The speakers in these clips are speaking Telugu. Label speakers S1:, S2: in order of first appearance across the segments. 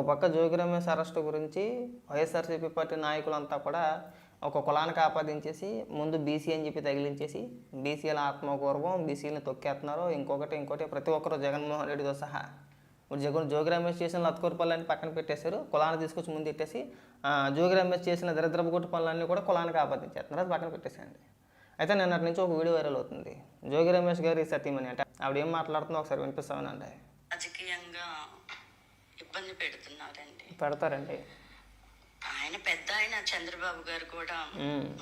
S1: ఒక పక్క జోగి రమేష్ అరెస్టు గురించి వైఎస్ఆర్సీపీ పార్టీ నాయకులంతా కూడా ఒక కులానికి ఆపాదించేసి ముందు బీసీ అని చెప్పి తగిలించేసి బీసీల ఆత్మగౌరవం బీసీలను తొక్కేస్తున్నారు. ఇంకొకటి ఇంకోటి ప్రతి ఒక్కరు జగన్మోహన్ రెడ్డితో సహా. ఇప్పుడు జగన్ జోగి రమేష్ చేసిన లత్కూరు పనులన్నీ పక్కన పెట్టేశారు. కులాన్ని తీసుకొచ్చి ముందు పెట్టేసి జోగి రమేష్ చేసిన దరిద్రపు కొట్టు పనులన్నీ కూడా కులానికి ఆపాదించేస్తున్నారు అది పక్కన పెట్టేసేయండి. అయితే నిన్నటి నుంచి ఒక వీడియో వైరల్ అవుతుంది. జోగి రమేష్ గారి సతీమణి అంటే ఆవిడ ఏం మాట్లాడుతుందో ఒకసారి వినిపిస్తామనండి
S2: ఇబ్బంది పెడుతున్నారండి.
S1: పెడతారండి.
S2: ఆయన పెద్ద ఆయన చంద్రబాబు గారు కూడా.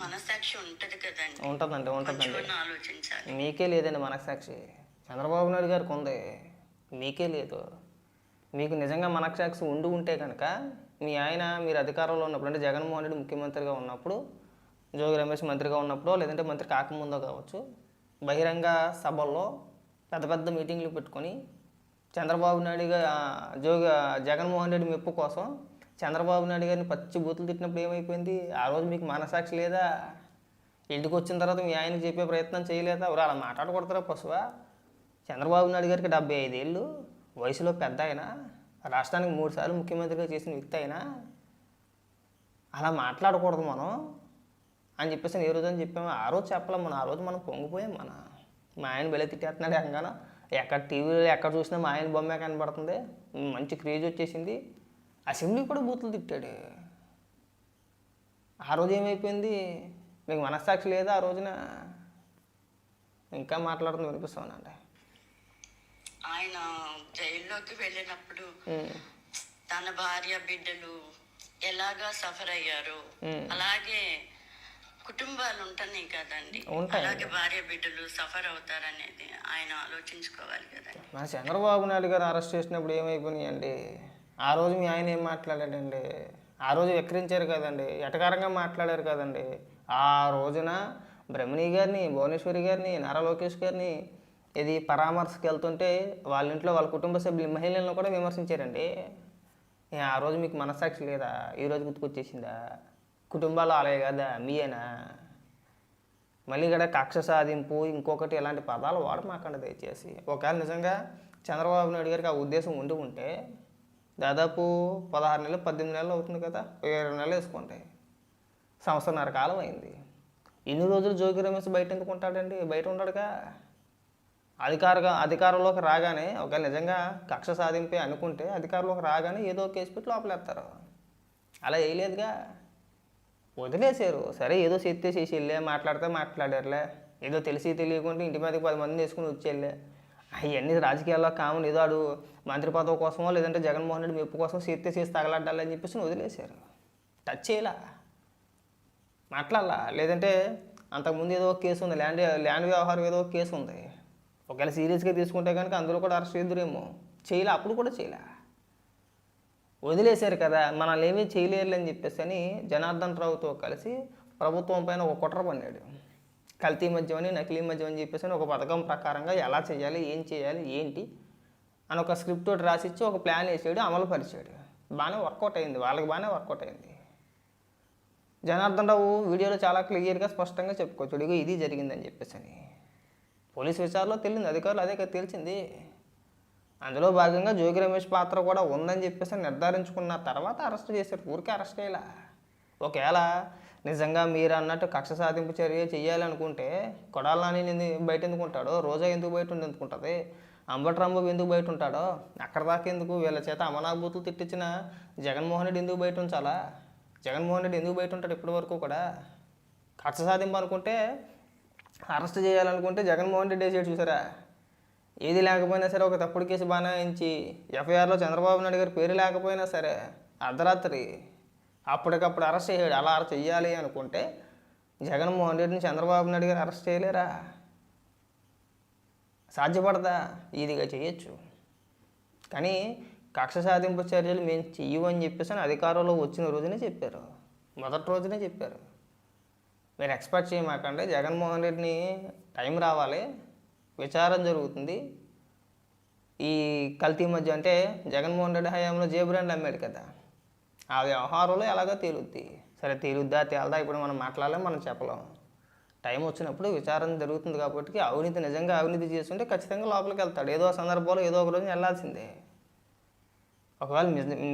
S2: మనసాక్షి ఉంటది కదండి.
S1: ఉంటుందండి ఉంటుందండి.
S2: ఆలోచించాలి.
S1: మీకే లేదండి మనసాక్షి చంద్రబాబు నాయుడు గారికి ఉంది. మీకే లేదు. మీకు నిజంగా మనసాక్షి ఉండి ఉంటే కనుక మీ ఆయన మీరు అధికారంలో ఉన్నప్పుడు అంటే జగన్మోహన్ రెడ్డి ముఖ్యమంత్రిగా ఉన్నప్పుడు జోగి రమేష్ మంత్రిగా ఉన్నప్పుడు లేదంటే మంత్రి కాకముందో కావచ్చు బహిరంగ సభల్లో పెద్ద పెద్ద మీటింగ్లు పెట్టుకొని చంద్రబాబు నాయుడు గారు జోగి జగన్మోహన్ రెడ్డి మెప్పు కోసం చంద్రబాబు నాయుడు గారిని పచ్చి బూతులు తిట్టినప్పుడు ఏమైపోయింది? ఆ రోజు మీకు మనసాక్షి లేదా? ఇంటికి వచ్చిన తర్వాత మీ ఆయన చెప్పే ప్రయత్నం చేయలేదా? ఎవరు అలా మాట్లాడకూడతారా పశువా? చంద్రబాబు నాయుడు గారికి డెబ్బై ఐదేళ్ళు వయసులో పెద్ద అయినా. రాష్ట్రానికి మూడు సార్లు ముఖ్యమంత్రిగా చేసిన వ్యక్తి అయినా. అలా మాట్లాడకూడదు మనం. అని చెప్పేసి ఏ రోజు అని చెప్పాము? ఆ రోజు చెప్పలేం మనం. ఆ రోజు మనం పొంగిపోయాం మన. మా ఆయన బెల తిట్టేస్తున్నాడు ఎంగానో. ఎక్కడ టీవీలో ఎక్కడ చూసినా మా ఆయన బొమ్మే కనబడుతుంది. మంచి క్రేజ్ వచ్చేసింది. అసెంబ్లీ కూడా బూతులు తిట్టాడు. ఆ రోజు ఏమైపోయింది? మీకు మనస్సాక్షి లేదా ఆ రోజున? ఇంకా మాట్లాడుతుంది వినిపిస్తానండి
S2: ఆయన జైల్లోకి వెళ్ళినప్పుడు తన భార్య బిడ్డలు ఎలాగా సఫర్ అయ్యారో. అలాగే కుటుంబాలు ఉంటున్నాయి కదండి.
S1: ఉంటాయి.
S2: అలాగే భార్య బిడ్డలు సఫర్ అవుతారనేది ఆయన ఆలోచించుకోవాలి కదండి.
S1: మన చంద్రబాబు నాయుడు గారు అరెస్ట్ చేసినప్పుడు ఏమైపోయినాయండి? ఆ రోజు మీ ఆయన ఏం మాట్లాడాడండి? ఆ రోజు ఎక్కిరించారు కదండి. ఎటకారంగా మాట్లాడారు కదండి? ఆ రోజున బ్రహ్మణి గారిని భువనేశ్వరి గారిని నారా లోకేష్ గారిని ఇది పరామర్శకు వెళ్తుంటే వాళ్ళ ఇంట్లో వాళ్ళ కుటుంబ సభ్యులు మహిళలను కూడా విమర్శించారండి. ఆ రోజు మీకు మనస్సాక్షి లేదా? ఈ రోజు గుర్తుకొచ్చేసిందా? కుటుంబాలు అలాగే కదా మీయేనా? మళ్ళీ ఇక్కడ కక్ష సాధింపు ఇంకొకటి ఇలాంటి పదాలు వాడమాకండి దయచేసి. ఒకవేళ నిజంగా చంద్రబాబు నాయుడు గారికి ఆ ఉద్దేశం ఉండి ఉంటే దాదాపు పదహారు నెలలు పద్దెనిమిది నెలలు అవుతుంది కదా ఇరవై నెలలు వేసుకోండి. సంవత్సరన్నర కాలం అయింది. ఇన్ని రోజులు జోగి రమేష్ బయట ఎందుకు ఉంటాడండి బయట ఉండడుగా? అధికారగా అధికారంలోకి రాగానే ఒకవేళ నిజంగా కక్ష సాధింపే అనుకుంటే అధికారంలోకి రాగానే ఏదో కేసు పెట్టి లోపలేస్తారు అలా వేయలేదుగా? వదిలేశారు సరే. ఏదో చేస్తే చేసి వెళ్ళే మాట్లాడితే మాట్లాడారులే. ఏదో తెలిసి తెలియకుండా ఇంటి మీదకి పది మందిని వేసుకుని వచ్చేళ్ళే. అవన్నీ రాజకీయాల్లో కామన్. ఏదో ఆడు మంత్రి పదవి కోసమో లేదంటే జగన్మోహన్ రెడ్డి మెప్పు కోసం చేస్తే చేసి తగలడ్డాలని చెప్పేసి వదిలేశారు టచ్ చేయలా. మాట్లాడాలా. లేదంటే అంతకుముందు ఏదో ఒక కేసు ఉంది. ల్యాండ్ ల్యాండ్ వ్యవహారం ఏదో ఒక కేసు ఉంది. ఒకవేళ సీరియస్గా తీసుకుంటే కనుక అందులో కూడా అరెస్ట్ చేద్దరేమో. చేయలే. అప్పుడు కూడా చేయలే. వదిలేశారు కదా మనల్ని ఏమీ చేయలేరు అని చెప్పేసి అని జనార్దన్ రావుతో కలిసి ప్రభుత్వం పైన ఒక కుట్ర పన్నాడు. కల్తీ మద్యమని నకిలీ మద్యం అని చెప్పేసి అని ఒక పథకం ప్రకారంగా ఎలా చేయాలి ఏం చేయాలి ఏంటి అని ఒక స్క్రిప్ట్ ఒకటి రాసిచ్చి ఒక ప్లాన్ వేసాడు అమలు పరిచాడు. బాగానే వర్కౌట్ అయింది వాళ్ళకి బాగానే వర్కౌట్ అయింది. జనార్దన్ రావు వీడియోలో చాలా క్లియర్గా స్పష్టంగా చెప్పుకోవచ్చు. ఇదిగో ఇది జరిగిందని చెప్పేసి అని. పోలీస్ విచారణలో తెలియదు అధికారులు అదే కదా తెలిసింది. అందులో భాగంగా జోగి రమేష్ పాత్ర కూడా ఉందని చెప్పేసి నిర్ధారించుకున్న తర్వాత అరెస్ట్ చేశారు. ఊరికే అరెస్ట్ చేయాల. ఒకవేళ నిజంగా మీరు అన్నట్టు కక్ష సాధింపు చర్య చేయాలనుకుంటే కొడాల నాని బయట ఎందుకు ఉంటాడో రోజా ఎందుకు బయట ఉంది ఎందుకుంటుంది? అంబటి ఎందుకు బయట ఉంటాడో అక్కడ దాకా ఎందుకు? వీళ్ళ చేత అమనాభూతులు తిట్టించిన జగన్మోహన్ రెడ్డి ఎందుకు బయట ఉంచాలా జగన్మోహన్ రెడ్డి ఎందుకు బయట ఉంటాడు ఇప్పటి వరకు కూడా? కక్ష సాధింపు అనుకుంటే అరెస్ట్ చేయాలనుకుంటే జగన్మోహన్ రెడ్డి చేసి చూసారా? ఏది లేకపోయినా సరే ఒక తప్పుడు కేసు బనాయించి ఎఫ్ఐఆర్లో చంద్రబాబు నాయుడు గారి పేరు లేకపోయినా సరే అర్ధరాత్రి అప్పటికప్పుడు అరెస్ట్ చేయడు అలా అరెస్ట్ చేయాలి అనుకుంటే జగన్మోహన్ రెడ్డిని చంద్రబాబు నాయుడు గారు అరెస్ట్ చేయలేరా? సాధ్యపడదా? ఈదిగా చేయొచ్చు. కానీ కక్ష సాధింపు చర్యలు మేము చెయ్యమని చెప్పేసి అని అధికారంలో వచ్చిన రోజునే చెప్పారు. మొదటి రోజునే చెప్పారు. మీరు ఎక్స్పెక్ట్ చేయమాకండి జగన్మోహన్ రెడ్డిని టైం రావాలి. విచారం జరుగుతుంది. ఈ కల్తీ మధ్య అంటే జగన్మోహన్ రెడ్డి హయాంలో జే బ్రాండ్ అమ్మాడు కదా. ఆ వ్యవహారంలో ఎలాగో తేలుద్ది సరే తేలుద్దా తేలదా ఇప్పుడు మనం మాట్లాడలేం మనం చెప్పలేం. టైం వచ్చినప్పుడు విచారణ జరుగుతుంది కాబట్టి అవినీతి నిజంగా అవినీతి చేస్తుంటే ఖచ్చితంగా లోపలికి వెళ్తాడు. ఏదో సందర్భంలో ఏదో ఒక రోజు వెళ్ళాల్సిందే ఒకవేళ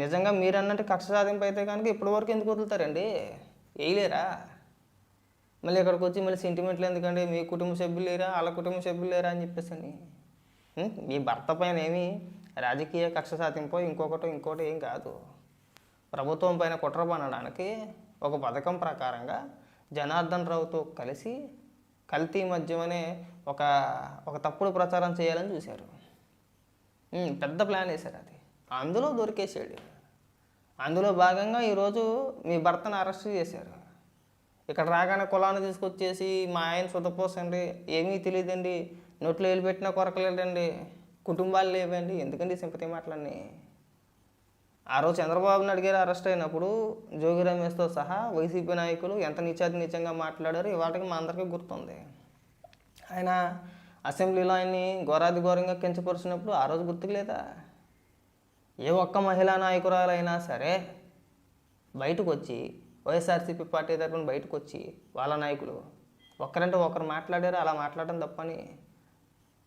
S1: నిజంగా మీరు అన్నట్టు కక్ష సాధింపు అయితే కనుక ఇప్పటివరకు ఎందుకు వదులుతారండి? వేయలేరా? మళ్ళీ ఇక్కడికి వచ్చి మళ్ళీ సెంటిమెంట్లు ఎందుకంటే మీ కుటుంబ సభ్యులు లేరా? వాళ్ళ కుటుంబ సభ్యులు లేరా అని చెప్పేసి అని మీ భర్త పైన ఏమి రాజకీయ కక్ష సాధింపో ఇంకొకటి ఇంకోటి ఏం కాదు. ప్రభుత్వం పైన కుట్ర పనడానికి ఒక పథకం ప్రకారంగా జనార్దన్ రావుతో కలిసి కల్తీ మద్యమనే ఒక ఒక తప్పుడు ప్రచారం చేయాలని చూశారు. పెద్ద ప్లాన్ వేశారు అది. అందులో దొరికేసాడు అందులో భాగంగా ఈరోజు మీ భర్తను అరెస్ట్ చేశారు. ఇక్కడ రాగానే కులాన్ని తీసుకొచ్చేసి మా ఆయన సుతపోసండి ఏమీ తెలియదండి. నోట్లో వేలు పెట్టినా కొరకలేదండి. కుటుంబాలు లేవండి. ఎందుకండి సింపతి మాటలన్నీ? ఆ రోజు చంద్రబాబు నాయుడు గారు అరెస్ట్ అయినప్పుడు జోగి రమేష్తో సహా వైసీపీ నాయకులు ఎంత నిత్యాతి నిత్యంగా మాట్లాడారో ఇవాటికి మా అందరికీ గుర్తుంది. ఆయన అసెంబ్లీలో ఆయన్ని ఘోరాది ఘోరంగా కించపరిచినప్పుడు ఆ రోజు గుర్తుకు లేదా ఏ ఒక్క మహిళా నాయకురాలైనా సరే బయటకు వచ్చి వైఎస్ఆర్సీపీ పార్టీ తరఫున బయటకు వచ్చి వాళ్ళ నాయకులు ఒకరంటే ఒకరు మాట్లాడారు అలా మాట్లాడడం తప్పని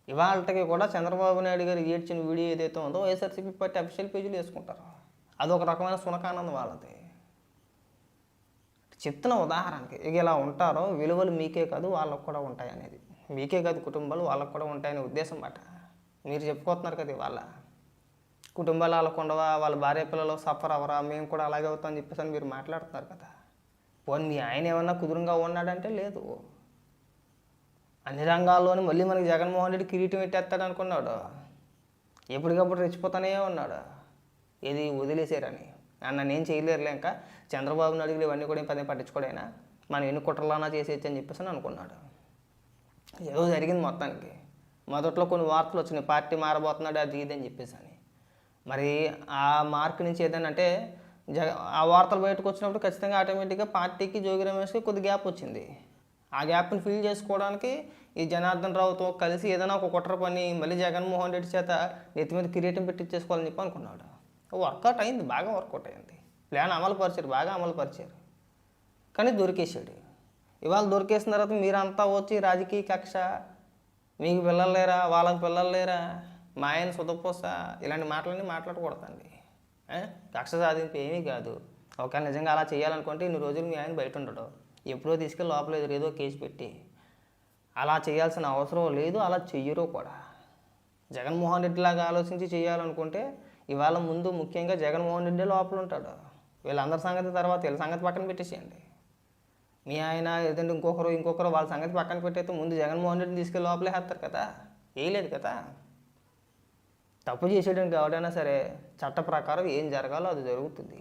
S1: ఇవాళకి కూడా చంద్రబాబు నాయుడు గారు ఏడ్చిన వీడియో ఏదైతే ఉందో వైఎస్ఆర్సీపీ పార్టీ అఫీషియల్ పేజీలు వేసుకుంటారు. అదొక రకమైన సునకానందం వాళ్ళది. చెప్తున్న ఉదాహరణకి ఇక ఇలా ఉంటారో విలువలు మీకే కాదు వాళ్ళకు కూడా ఉంటాయి అనేది మీకే కాదు కుటుంబాలు వాళ్ళకు కూడా ఉంటాయనే ఉద్దేశం మాట మీరు చెప్పుకోతున్నారు కదా వాళ్ళ కుటుంబాలు వాళ్ళకు ఉండవా వాళ్ళ భార్య పిల్లలు సఫర్ అవరా మేము కూడా అలాగే అవుతాం అని చెప్పేసి అని మీరు మాట్లాడుతున్నారు కదా. పోనీ మీ ఆయన ఏమన్నా కుదురంగా ఉన్నాడంటే లేదు. అన్ని రంగాల్లోనే మళ్ళీ మనకి జగన్మోహన్ రెడ్డి కిరీటం పెట్టేస్తాడు అనుకున్నాడు. ఎప్పటికప్పుడు రెచ్చిపోతానే ఉన్నాడు. ఏది వదిలేసారని. అన్న నేను చేయలేరులే ఇంకా. చంద్రబాబు నాయుడు ఇవన్నీ కూడా పదే పట్టించుకోడైనా? మనం ఎన్ని కుట్రలానా చేసేయచ్చు అని చెప్పేసి అనుకున్నాడు. ఏదో జరిగింది మొత్తానికి. మొదట్లో కొన్ని వార్తలు వచ్చినాయి. పార్టీ మారబోతున్నాడు అది ఇది అని చెప్పేసి అని. మరి ఆ మార్క్ నుంచి ఏదైనా అంటే జగ ఆ వార్తలు బయటకు వచ్చినప్పుడు ఖచ్చితంగా ఆటోమేటిక్గా పార్టీకి జోగి రమేష్కి కొద్ది గ్యాప్ వచ్చింది. ఆ గ్యాప్ని ఫిల్ చేసుకోవడానికి ఈ జనార్దన్ రావుతో కలిసి ఏదైనా ఒక కుట్ర పని మళ్ళీ జగన్మోహన్ రెడ్డి చేత నెత్తి మీద కిరీటం పెట్టించేసుకోవాలని చెప్పి అనుకున్నాడు. వర్కౌట్ అయింది బాగా వర్కౌట్ అయింది. ప్లాన్ అమలు పరిచారు బాగా అమలు పరిచారు. కానీ దొరికేసాడు ఇవాళ దొరికేసిన తర్వాత మీరంతా వచ్చి రాజకీయ కక్ష మీకు పిల్లలు లేరా వాళ్ళకి పిల్లలు లేరా? మా ఆయన సుతపోసా ఇలాంటి మాటలన్నీ మాట్లాడకూడదండి. ఏ? కక్ష సాధింపు ఏమీ కాదు. ఒకవేళ నిజంగా అలా చేయాలనుకుంటే ఇన్ని రోజులు మీ ఆయన బయట ఉండడు. ఎప్పుడో తీసుకెళ్ళి లోపల ఎదురు ఏదో కేసు పెట్టి. అలా చేయాల్సిన అవసరం లేదు అలా చెయ్యరు కూడా. జగన్మోహన్ రెడ్డి లాగా ఆలోచించి చేయాలనుకుంటే ఇవాళ ముందు ముఖ్యంగా జగన్మోహన్ రెడ్డి లోపల ఉంటాడు. వీళ్ళందరి సంగతి తర్వాత వీళ్ళ సంగతి పక్కన పెట్టేసేయండి. మీ ఆయన ఏదంటే ఇంకొకరు ఇంకొకరు వాళ్ళ సంగతి పక్కన పెట్టేస్తే ముందు జగన్మోహన్ రెడ్డిని తీసుకెళ్ళి లోపలే వేస్తారు కదా. వేయలేదు కదా. తప్పు చేసేయడానికి ఎవడైనా సరే చట్ట ప్రకారం ఏం జరగాలో అది జరుగుతుంది.